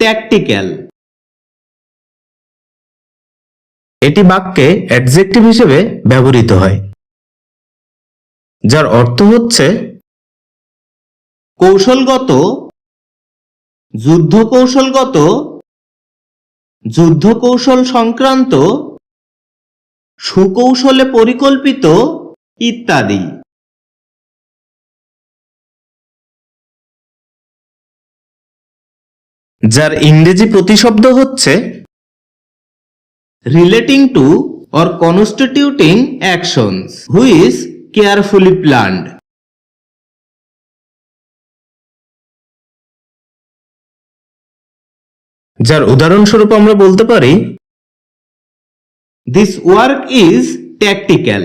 Tactical এটি বাক্যে adjective হিসেবে ব্যবহৃত হয় যার অর্থ হচ্ছে কৌশলগত যুদ্ধ কৌশলগত যুদ্ধ কৌশল সংক্রান্ত সুকৌশলে পরিকল্পিত ইত্যাদি। যার ইংরেজি প্রতিশব্দ হচ্ছে relating to or constituting action which is carefully planned যার উদাহরণস্বরূপ আমরা বলতে পারি দিস ওয়ার্ক ইজ ট্যাকটিক্যাল